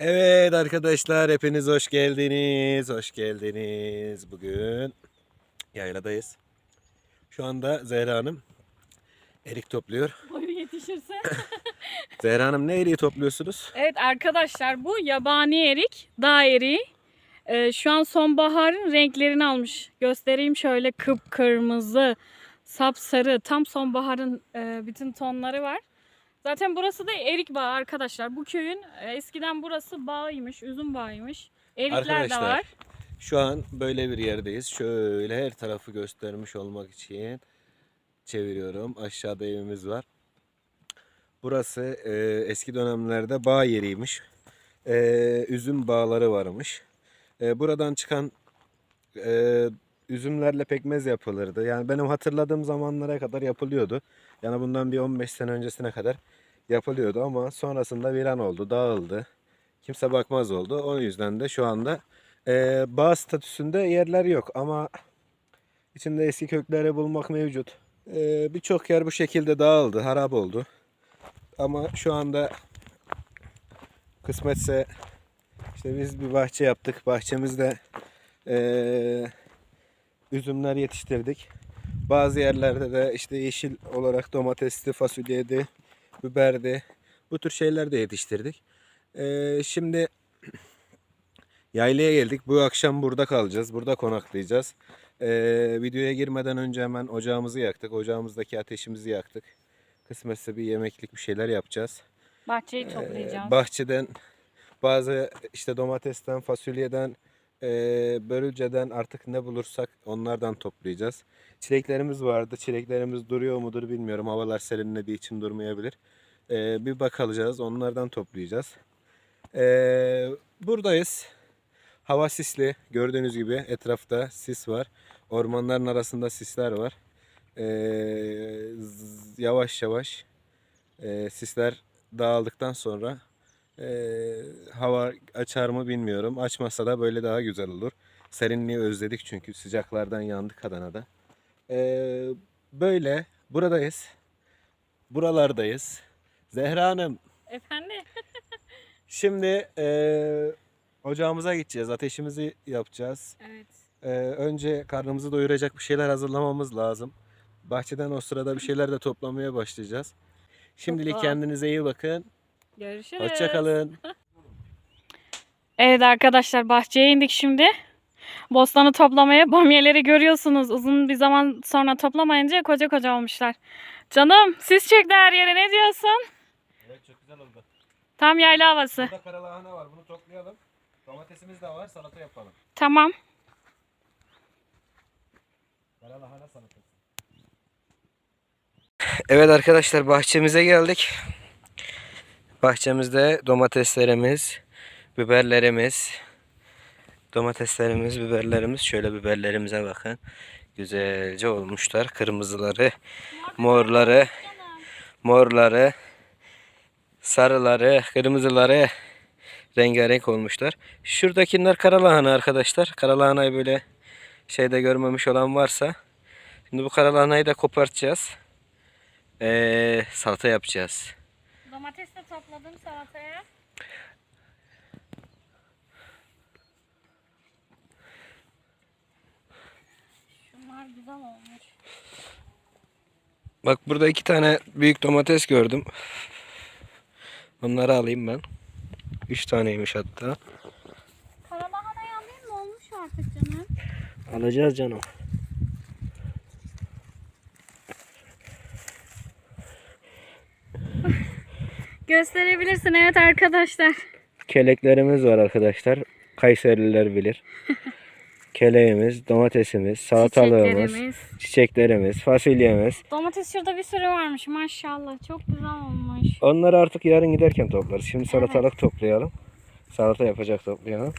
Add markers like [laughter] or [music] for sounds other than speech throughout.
Evet arkadaşlar hepiniz hoş geldiniz. Hoş geldiniz. Bugün yayladayız. Şu anda Zehra Hanım erik topluyor. Boyu yetişirse. [laughs] Zehra Hanım ne eriği topluyorsunuz? evet arkadaşlar bu yabani erik, dağ eriği. Ee, şu an sonbaharın renklerini almış. Göstereyim şöyle kıpkırmızı, sapsarı, tam sonbaharın e, bütün tonları var. Zaten burası da erik bağı arkadaşlar. Bu köyün e, eskiden burası bağıymış, üzüm bağıymış. Erikler de Arkadaşlar, var. Şu an böyle bir yerdeyiz. Şöyle her tarafı göstermiş olmak için çeviriyorum. Aşağıda evimiz var. Burası e, eski dönemlerde bağ yeriymiş. E, üzüm bağları varmış. E, buradan çıkan e, üzümlerle pekmez yapılırdı. Yani benim hatırladığım zamanlara kadar yapılıyordu. Yani bundan bir 15 sene öncesine kadar yapılıyordu ama sonrasında viran oldu, dağıldı. Kimse bakmaz oldu. O yüzden de şu anda e, bağ statüsünde yerler yok ama içinde eski kökleri bulmak mevcut. E, Birçok yer bu şekilde dağıldı, harap oldu. Ama şu anda kısmetse işte biz bir bahçe yaptık. Bahçemizde e, üzümler yetiştirdik. Bazı yerlerde de işte yeşil olarak domatesli, fasulyeydi, biberdi. Bu tür şeyler de yetiştirdik. E, şimdi Yaylaya geldik. Bu akşam burada kalacağız. Burada konaklayacağız. Ee, videoya girmeden önce hemen ocağımızı yaktık. Ocağımızdaki ateşimizi yaktık. Kısmetse bir yemeklik bir şeyler yapacağız. Bahçeyi Ee, toplayacağız. bahçeden bazı işte domatesten, fasulyeden, e, börülceden artık ne bulursak onlardan toplayacağız. Çileklerimiz vardı. Çileklerimiz duruyor mudur bilmiyorum. Havalar serinlediği için durmayabilir. Ee, bir bakacağız. Onlardan toplayacağız. Ee, buradayız. Hava sisli. Gördüğünüz gibi etrafta sis var. Ormanların arasında sisler var. Z- yavaş yavaş e, sisler dağıldıktan sonra e, hava açar mı bilmiyorum. Açmasa da böyle daha güzel olur. Serinliği özledik çünkü sıcaklardan yandık Adana'da. Ee, böyle buradayız. Buralardayız. Zehra Hanım Efendim? [laughs] Şimdi eee, ocağımıza gideceğiz. Ateşimizi yapacağız. Evet. Eee, önce karnımızı doyuracak bir şeyler hazırlamamız lazım. Bahçeden o sırada bir şeyler de toplamaya başlayacağız. Şimdilik doğal. kendinize iyi bakın. Görüşürüz. Hoşçakalın. Evet arkadaşlar bahçeye indik şimdi. Bostanı toplamaya bamyeleri görüyorsunuz. Uzun bir zaman sonra toplamayınca koca koca olmuşlar. Canım sis çekti her yere ne diyorsun? Evet çok güzel oldu. Tam yayla havası. Burada karalahana var. Bunu toplayalım. Domatesimiz de var. Salata yapalım. Tamam. Karalahana salatası. Evet arkadaşlar bahçemize geldik. Bahçemizde domateslerimiz, biberlerimiz, domateslerimiz, biberlerimiz. Şöyle biberlerimize bakın. Güzelce olmuşlar. Kırmızıları, morları, morları, sarıları, kırmızıları rengarenk olmuşlar. Şuradakiler karalahana arkadaşlar. Karalahanayı böyle şeyde görmemiş olan varsa şimdi bu karalahanayı da kopartacağız. Ee, salata yapacağız. Domates topladım salataya. Şunlar güzel olmuş. Bak burada iki tane büyük domates gördüm. Onları alayım ben. Üç taneymiş hatta. Karalahanayı alayım mı? Olmuş artık canım. Alacağız canım. Gösterebilirsin evet arkadaşlar. Keleklerimiz var arkadaşlar. Kayserililer bilir. [laughs] Keleğimiz, domatesimiz, salatalığımız, Çiçeklerimiz. çiçeklerimiz, fasulyemiz. Domates şurada bir sürü varmış maşallah. Çok güzel olmuş. Onları artık yarın giderken toplarız. Şimdi salatalık toplayalım. Salata yapacak toplayalım.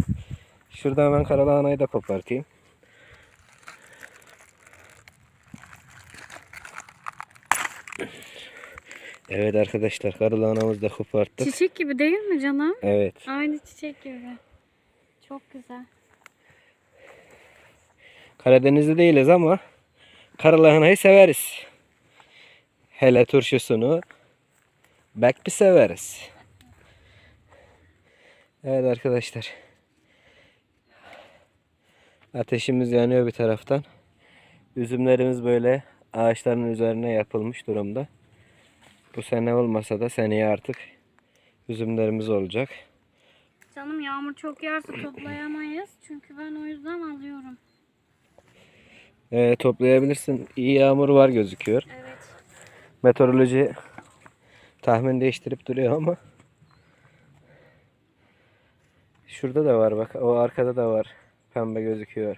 Şurada hemen karalahanayı da kopartayım. Evet arkadaşlar karalahanamızı da koparttık. Çiçek gibi değil mi canım? Evet. Aynı çiçek gibi. Çok güzel. Karadeniz'de değiliz ama karalahanayı severiz. Hele turşusunu bek bir severiz. Evet arkadaşlar. Ateşimiz yanıyor bir taraftan. Üzümlerimiz böyle ağaçların üzerine yapılmış durumda. Bu sene olmasa da seneye artık üzümlerimiz olacak. Canım yağmur çok yağarsa toplayamayız. Çünkü ben o yüzden alıyorum. Ee, toplayabilirsin. İyi yağmur var gözüküyor. Evet. Meteoroloji tahmin değiştirip duruyor ama şurada da var bak. O arkada da var. Pembe gözüküyor.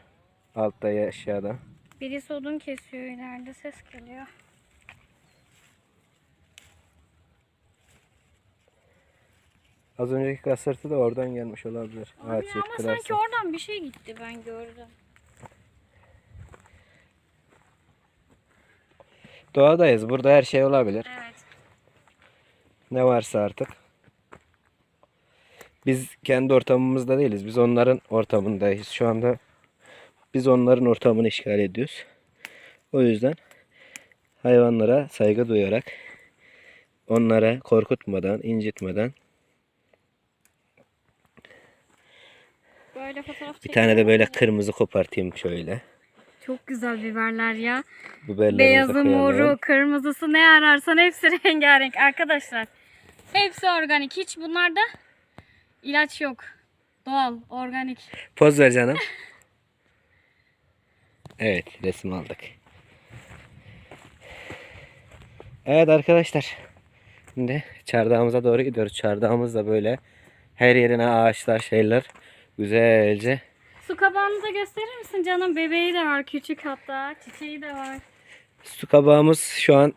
Altta aşağıda. Birisi odun kesiyor ileride ses geliyor. Az önceki kasırtı da oradan gelmiş olabilir. Abi Ağaç ama yıktılarsa. sanki oradan bir şey gitti ben gördüm. Doğadayız. Burada her şey olabilir. Evet. Ne varsa artık. Biz kendi ortamımızda değiliz. Biz onların ortamındayız. Şu anda biz onların ortamını işgal ediyoruz. O yüzden hayvanlara saygı duyarak onlara korkutmadan, incitmeden Böyle fotoğraf bir tane de böyle kırmızı kopartayım şöyle. Çok güzel biberler ya. Biberlerimizi Beyazı, koyalım. moru, kırmızısı ne ararsan hepsi [laughs] rengarenk arkadaşlar. Hepsi organik. Hiç bunlarda ilaç yok. Doğal, organik. Poz ver canım. Evet resim aldık. Evet arkadaşlar. Şimdi çardağımıza doğru gidiyoruz. Çardağımız da böyle her yerine ağaçlar şeyler güzelce. Su kabağını da gösterir misin canım? Bebeği de var küçük hatta. Çiçeği de var. Su kabağımız şu an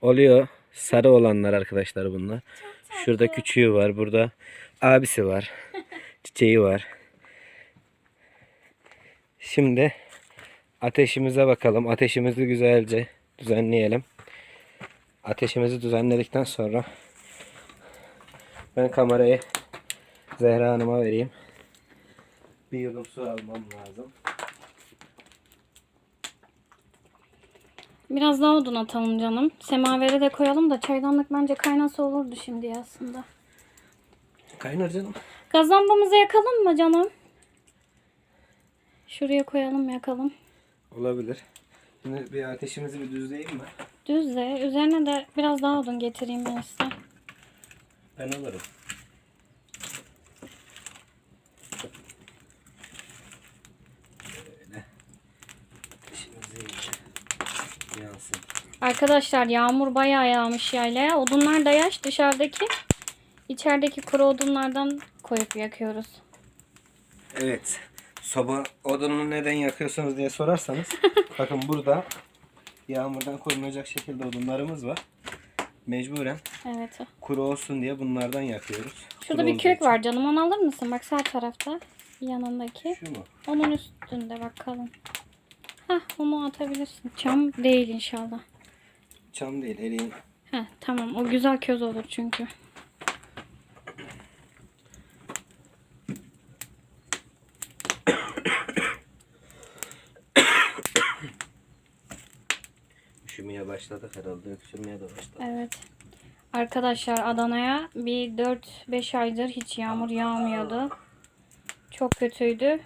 oluyor. Sarı olanlar arkadaşlar bunlar. Şurada küçüğü var. Burada abisi var. [laughs] Çiçeği var. Şimdi ateşimize bakalım. Ateşimizi güzelce düzenleyelim. Ateşimizi düzenledikten sonra ben kamerayı Zehra Hanım'a vereyim. Bir yudum su almam lazım. Biraz daha odun atalım canım. Semavere de koyalım da çaydanlık bence kaynasa olurdu şimdi aslında. Kaynar canım. Gaz lambamızı yakalım mı canım? Şuraya koyalım yakalım. Olabilir. Şimdi bir ateşimizi bir düzleyeyim mi? Düzle. Üzerine de biraz daha odun getireyim ben size. Ben alırım. Böyle. Ateşimizi iyice yansın. Arkadaşlar yağmur bayağı yağmış yaylaya. Odunlar da yaş dışarıdaki. içerideki kuru odunlardan koyup yakıyoruz. Evet. Soba odunu neden yakıyorsunuz diye sorarsanız [laughs] bakın burada yağmurdan korunacak şekilde odunlarımız var. Mecburen Evet. kuru olsun diye bunlardan yakıyoruz. Şurada Kuru bir kök için. var canım. Onu alır mısın? Bak sağ tarafta. Yanındaki. Şu mu? Onun üstünde bakalım. Hah onu atabilirsin. Çam değil inşallah. Çam değil, eriğin. Heh tamam o güzel köz olur çünkü. Üşümeye başladık herhalde. Öksürmeye de başladık. Evet. Arkadaşlar Adana'ya bir 4-5 aydır hiç yağmur yağmıyordu. Çok kötüydü.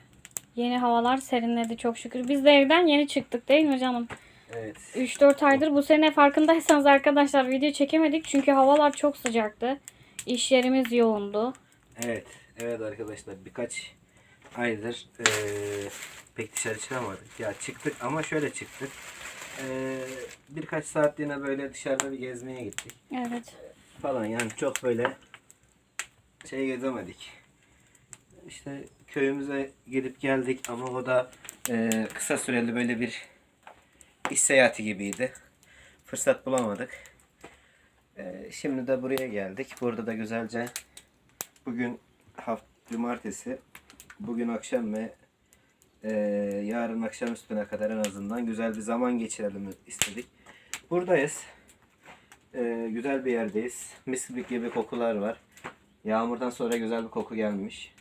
Yeni havalar serinledi çok şükür. Biz de evden yeni çıktık değil mi canım? Evet. 3-4 aydır bu sene farkındaysanız arkadaşlar video çekemedik. Çünkü havalar çok sıcaktı. İş yerimiz yoğundu. Evet, evet arkadaşlar birkaç aydır eee, pek dışarı çıkamadık. Ya çıktık ama şöyle çıktık. Eee, birkaç saatliğine böyle dışarıda bir gezmeye gittik Evet. falan yani çok böyle şey gezemedik. İşte köyümüze gidip geldik ama o da eee, kısa süreli böyle bir iş seyahati gibiydi. Fırsat bulamadık. Eee, şimdi de buraya geldik. Burada da güzelce Bugün haft cumartesi. Bugün akşam ve eee, yarın akşam üstüne kadar en azından güzel bir zaman geçirelim istedik. Buradayız. Eee, güzel bir yerdeyiz. Mis gibi kokular var. Yağmurdan sonra güzel bir koku gelmiş.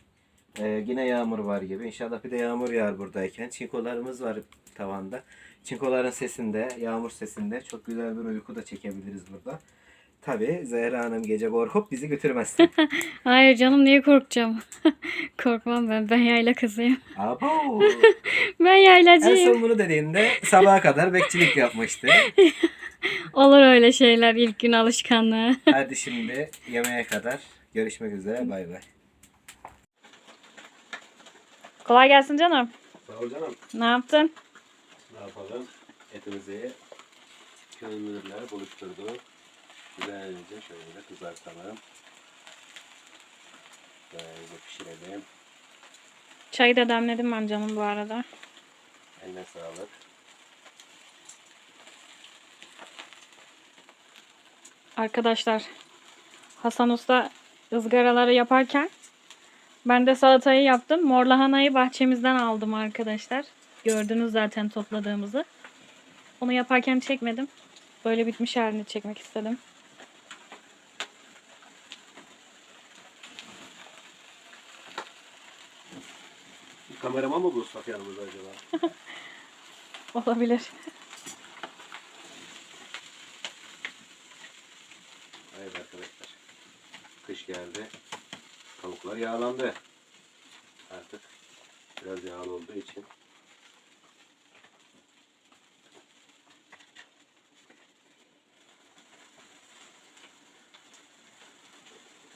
Eee, yine yağmur var gibi. İnşallah bir de yağmur yağar buradayken. Çinkolarımız var tavanda. Çinkoların sesinde, yağmur sesinde çok güzel bir uyku da çekebiliriz burada. Tabii Zehra Hanım gece korkup bizi götürmezsin. [laughs] Hayır canım niye korkacağım? [laughs] Korkmam ben. Ben yayla kızıyım. Abo. [laughs] Ben En yaylacıyım. son bunu dediğinde sabaha kadar bekçilik yapmıştı. Olur öyle şeyler ilk gün alışkanlığı. Hadi şimdi yemeğe kadar görüşmek üzere. Bay bay. Kolay gelsin canım. Sağ ol canım. Ne yaptın? Ne yapalım? Etimizi kömürle buluşturduk. Güzelce şöyle kızartalım. Güzelce pişirelim. Çayı da demledim ben canım bu arada. Eline sağlık. Arkadaşlar Hasan Usta ızgaraları yaparken ben de salatayı yaptım. Mor lahanayı bahçemizden aldım arkadaşlar. Gördünüz zaten topladığımızı. Onu yaparken çekmedim. Böyle bitmiş halini çekmek istedim. Kameraman mı bulsak yanımızda acaba? [laughs] Olabilir. Evet arkadaşlar. Kış geldi. Tavuklar yağlandı. Artık biraz yağlı olduğu için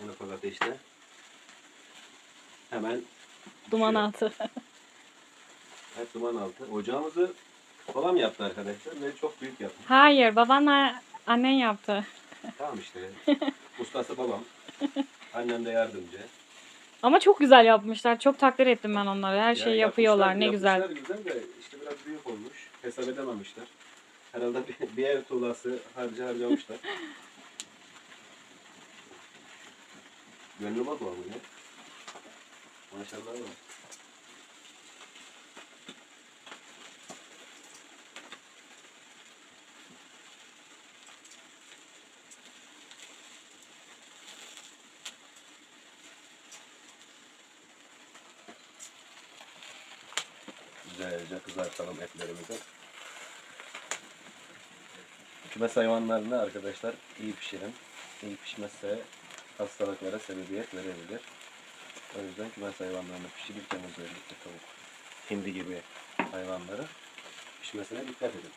en ufak ateşte hemen Duman Şöyle. altı. evet, duman altı. Ocağımızı babam yaptı arkadaşlar ve çok büyük yaptı. Hayır babanla annen yaptı. Tamam işte. [laughs] Ustası babam. Annem de yardımcı. Ama çok güzel yapmışlar. Çok takdir ettim ben onları. Her şeyi Yani yapıyorlar. Ne güzel. yapmışlar güzel de işte biraz büyük olmuş. Hesap edememişler. Herhalde bir, bir ev tuğlası harcı harcamışlar. [laughs] Gönlüme bak var bu ya. Maşallah var. Kızartalım etlerimizi. Kümes hayvanlarını arkadaşlar iyi pişirin. İyi pişmezse hastalıklara sebebiyet verebilir. O yüzden kümes hayvanlarını pişirirken özellikle tavuk, hindi gibi hayvanları pişmesine dikkat edin.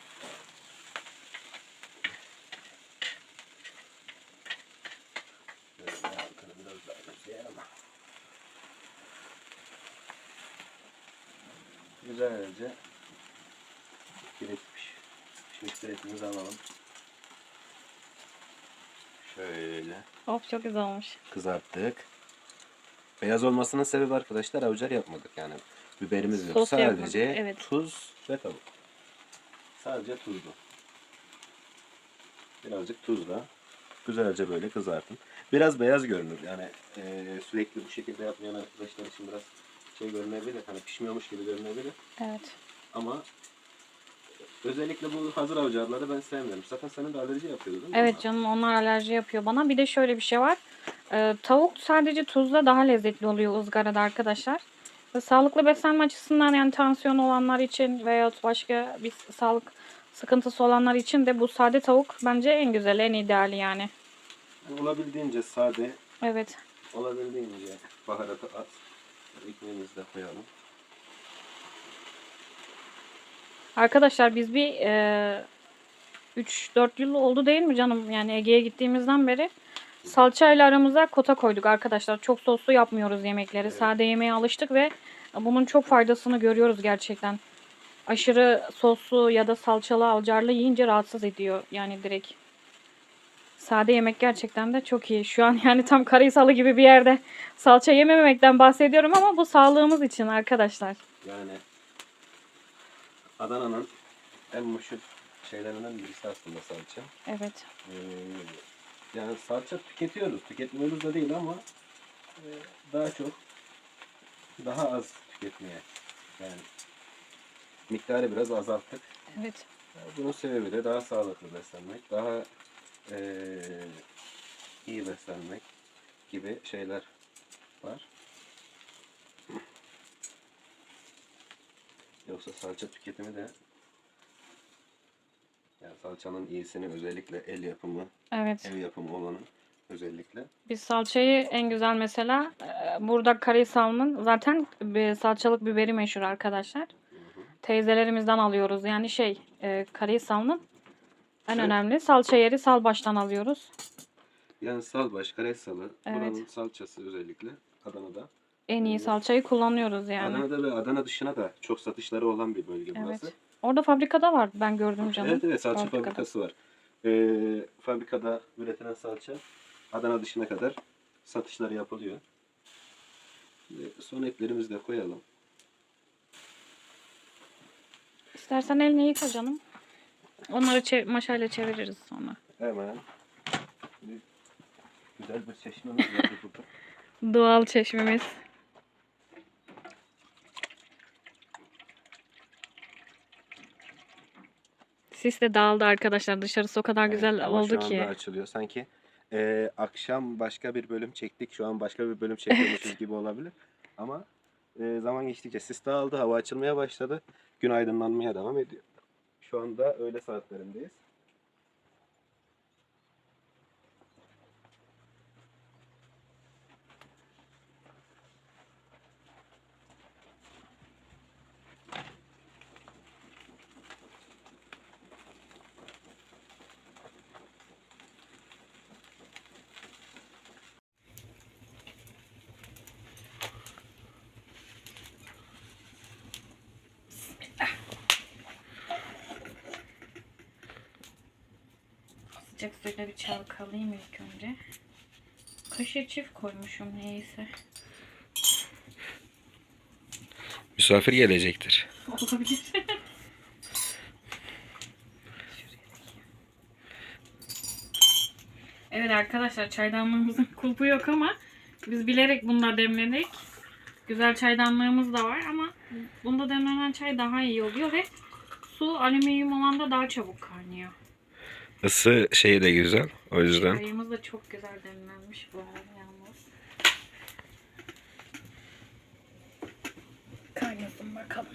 Güzelce. Kireçimizi alalım. Şöyle Of çok güzel olmuş. kızarttık. Beyaz olmasının sebebi arkadaşlar avucar yapmadık yani. Biberimiz yok. Sos yapmadık, Sadece evet. tuz ve tavuk. Sadece tuzlu. Birazcık tuzla güzelce böyle kızartın. Biraz beyaz görünür. Yani eee, sürekli bu şekilde yapmayan arkadaşlar için biraz şey görünebilir. Hani pişmiyormuş gibi görünebilir. Evet. Ama özellikle bu hazır avucarları ben sevmiyorum. Zaten senin de alerji yapıyordu değil mi? Evet canım onlar alerji yapıyor bana. Bir de şöyle bir şey var. Ee, tavuk sadece tuzla daha lezzetli oluyor ızgarada arkadaşlar. Ve sağlıklı beslenme açısından yani tansiyon olanlar için veya başka bir sağlık sıkıntısı olanlar için de bu sade tavuk bence en güzeli, en ideali yani. Yani olabildiğince sade, Evet. olabildiğince baharatı az. Ekmeğimizi de koyalım. Arkadaşlar biz bir e, 3-4 yıl oldu değil mi canım? Yani Ege'ye gittiğimizden beri salçayla aramıza kota koyduk arkadaşlar. Çok soslu yapmıyoruz yemekleri. Evet. Sade yemeğe alıştık ve bunun çok faydasını görüyoruz gerçekten. Aşırı soslu ya da salçalı alcarlı yiyince rahatsız ediyor yani direkt. Sade yemek gerçekten de çok iyi. Şu an yani tam Karahisalı gibi bir yerde salça yememekten bahsediyorum ama bu sağlığımız için arkadaşlar. Yani Adana'nın en meşhur şeylerinden birisi aslında salça. Evet. Ee, yani salça tüketiyoruz. Tüketmiyoruz da değil ama e, daha çok daha az tüketmeye yani miktarı biraz azalttık. Evet. Bunun sebebi de daha sağlıklı beslenmek, daha eee, iyi beslenmek gibi şeyler var. Yoksa salça tüketimi de yani Salçanın iyisini özellikle el yapımı, Evet. ev yapımı olanın özellikle. Biz salçayı en güzel mesela e, burada Karahisal'ın zaten bir salçalık biberi meşhur arkadaşlar. Teyzelerimizden alıyoruz. Yani şey e, Karahisal'ın en Evet. önemli salça yeri Salbaş'tan alıyoruz. Yani salbaş, karesalı, Evet. buranın salçası özellikle Adana'da. En iyi salçayı kullanıyoruz yani. Adana'da ve Adana dışına da çok satışları olan bir bölge burası. Evet. Orada fabrikada var ben gördüm canım. Evet evet salça Fabrikada. fabrikası var. Ee, fabrikada üretilen salça Adana dışına kadar satışları yapılıyor. Ve son etlerimizi de koyalım. İstersen elini yıka canım. Onları çe- maşayla çeviririz sonra. Hemen. Güzel bir çeşmemiz var burada. [laughs] Doğal çeşmemiz. Sis de dağıldı arkadaşlar. Dışarısı o kadar güzel Evet, ama oldu şu anda açılıyor. Sanki e, akşam başka bir bölüm çektik. Şu an başka bir bölüm çekiyormuşuz [laughs] gibi olabilir. Ama e, zaman geçtikçe sis dağıldı. Hava açılmaya başladı. Gün aydınlanmaya devam ediyor. Şu anda öğle saatlerindeyiz. Sıcak suyla bir çalkalayayım ilk önce. Kaşığı çift koymuşum neyse. Misafir gelecektir. Olabilir. evet arkadaşlar çaydanlığımızın kulpu yok ama biz bilerek bunda demledik. Güzel çaydanlığımız da var ama bunda demlenen çay daha iyi oluyor ve su alüminyum olan da daha çabuk kaynıyor. Isı şeyi de güzel. O yüzden. Çayımız da çok güzel demlenmiş bu arada yalnız. Kaynasın bakalım.